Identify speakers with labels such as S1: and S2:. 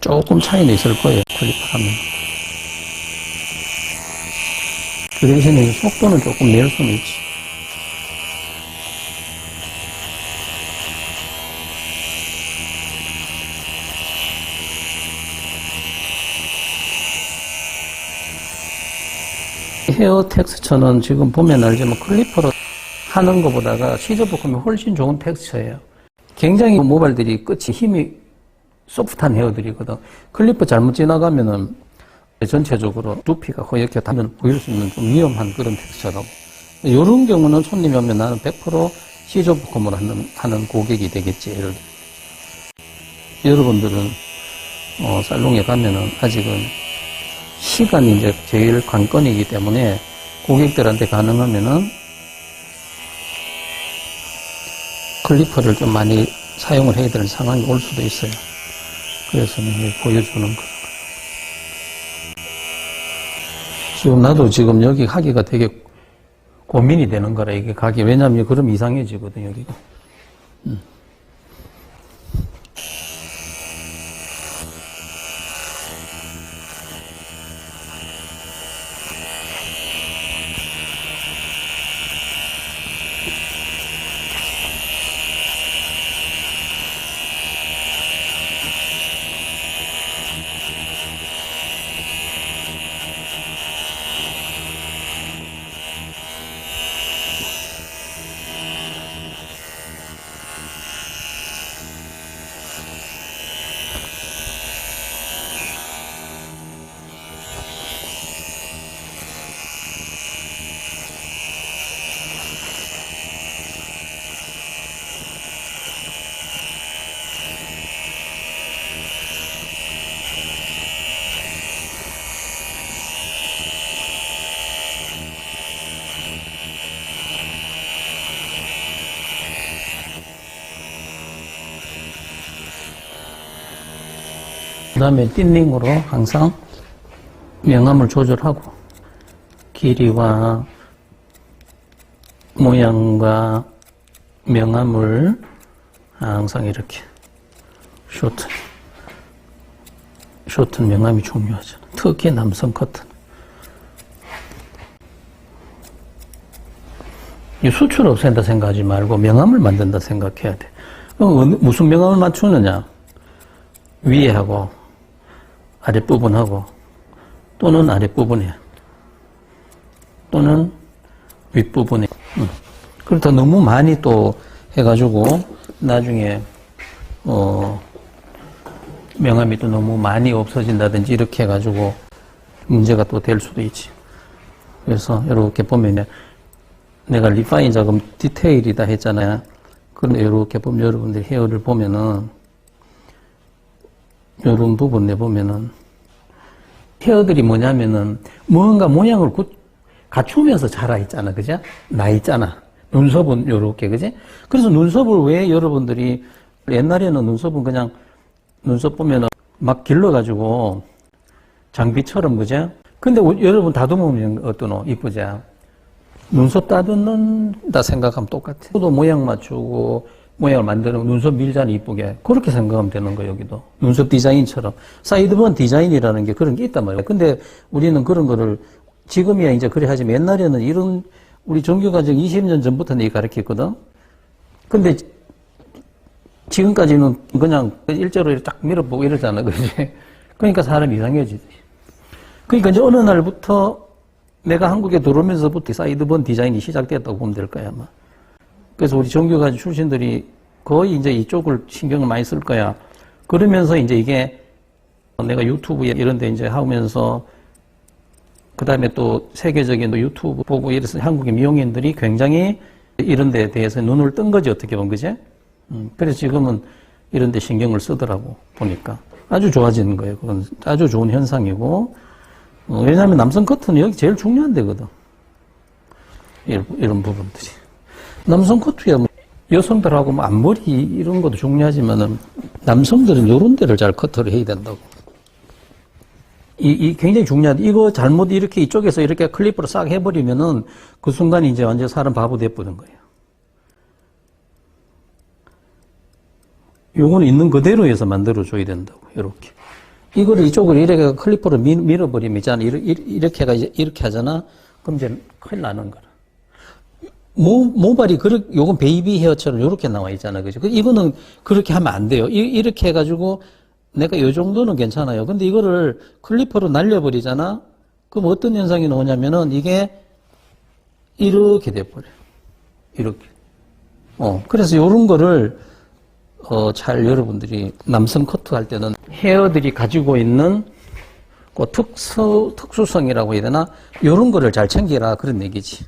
S1: 조금 차이는 있을 거예요. 클리퍼하면. 그 대신에 속도는 조금 낼 수는 있지. 헤어 텍스처는 지금 보면 알지만 클리퍼로 하는 것보다가 시저볶음이 훨씬 좋은 텍스처예요. 굉장히 모발들이 끝이 힘이 소프트한 헤어들이거든. 클리퍼 잘못 지나가면은 전체적으로 두피가 허옇게 타면 보일 수 있는 좀 위험한 그런 텍스처라고. 이런 경우는 손님이 오면 나는 100% 시저볶음을 하는, 하는 고객이 되겠지. 예를. 여러분들은 어, 살롱에 가면은 아직은 시간이 이제 제일 관건이기 때문에 고객들한테 가능하면은 클리퍼를 좀 많이 사용을 해야 되는 상황이 올 수도 있어요. 그래서 이제 보여주는 거. 지금 나도 지금 여기 하기가 되게 고민이 되는 거라 이게 가기 왜냐면 그럼 이상해지거든 여기가. 음. 그 다음에 띵링으로 항상 명암을 조절하고 길이와 모양과 명암을 항상 이렇게 쇼트 쇼트 명암이 중요하잖아 특히 남성 커튼. 이 수출 없앤다 생각하지 말고 명암을 만든다 생각해야 돼. 그럼 무슨 명암을 맞추느냐? 위에 하고 아랫부분하고 또는 아랫부분에 또는 윗부분에. 음. 그렇다 너무 많이 또 해가지고 나중에 어 명암이 또 너무 많이 없어진다든지 이렇게 해가지고 문제가 또 될 수도 있지. 그래서 이렇게 보면 내가 리파인 작업 디테일이다 했잖아요. 그런데 이렇게 보면 여러분들 헤어를 보면은 이런 부분 내보면은 헤어들이 뭐냐면은 뭔가 모양을 구- 갖추면서 자라 있잖아. 그죠? 나 있잖아. 눈썹은 요렇게, 그지? 그래서 눈썹을 왜 여러분들이 옛날에는 눈썹은 그냥 눈썹 보면은 막 길러가지고 장비처럼, 그죠? 근데 오- 여러분 다듬으면 어떠노? 이쁘죠? 눈썹 따듬는다 생각하면 똑같아. 또 모양 맞추고 모양을 만드는 눈썹 밀자는 이쁘게 그렇게 생각하면 되는 거예요 여기도 눈썹 디자인처럼 사이드번 디자인이라는 게 그런 게 있단 말이에요. 근데 우리는 그런 거를 지금이야 이제 그래 하지만 옛날에는 이런 우리 종교과정 20년 전부터 내가 가르쳤거든. 근데 지금까지는 그냥 일자로 딱 밀어보고 이러잖아, 그지? 그러니까 사람이 이상해지지. 그러니까 이제 어느 날부터 내가 한국에 들어오면서부터 사이드번 디자인이 시작됐다고 보면 될 거야, 아마. 그래서 우리 종교가지 출신들이 거의 이제 이쪽을 신경을 많이 쓸 거야. 그러면서 이제 이게 내가 유튜브에 이런 데 이제 하면서 그 다음에 또 세계적인 또 유튜브 보고 이래서 한국의 미용인들이 굉장히 이런 데에 대해서 눈을 뜬 거지, 어떻게 보면, 그지? 음, 그래서 지금은 이런 데 신경을 쓰더라고, 보니까. 아주 좋아지는 거예요. 그건 아주 좋은 현상이고, 어, 왜냐하면 남성 커트는 여기 제일 중요한 데거든. 이런, 이런 부분들이. 남성 커트야 뭐 여성들하고 뭐 앞머리 이런 것도 중요하지만은 남성들은 이런 데를 잘 커트를 해야 된다고. 이, 이 굉장히 중요한데 이거 잘못 이렇게 이쪽에서 이렇게 클리프로 싹 해버리면은 그 순간 이제 완전 사람 바보 돼버린 거예요. 요거는 있는 그대로 해서 만들어줘야 된다고, 이렇게. 이거를 이쪽으로 이렇게 클리퍼로 밀, 밀어버리면 있잖아. 이렇게, 이렇게 해가 이렇게 하잖아. 그럼 이제 큰일 나는 거라. 모, 모발이 그렇, 요건 베이비 헤어처럼 요렇게 나와 있잖아. 그죠? 그 이거는 그렇게 하면 안 돼요. 이, 이렇게 해가지고 내가 요 정도는 괜찮아요. 근데 이거를 클리퍼로 날려버리잖아? 그럼 어떤 현상이 나오냐면은 이게 이렇게 돼버려요. 이렇게. 어, 그래서 요런 거를, 어, 잘 여러분들이 남성 커트 할 때는 헤어들이 가지고 있는 그 특수, 특수성이라고 해야 되나? 요런 거를 잘 챙기라. 그런 얘기지.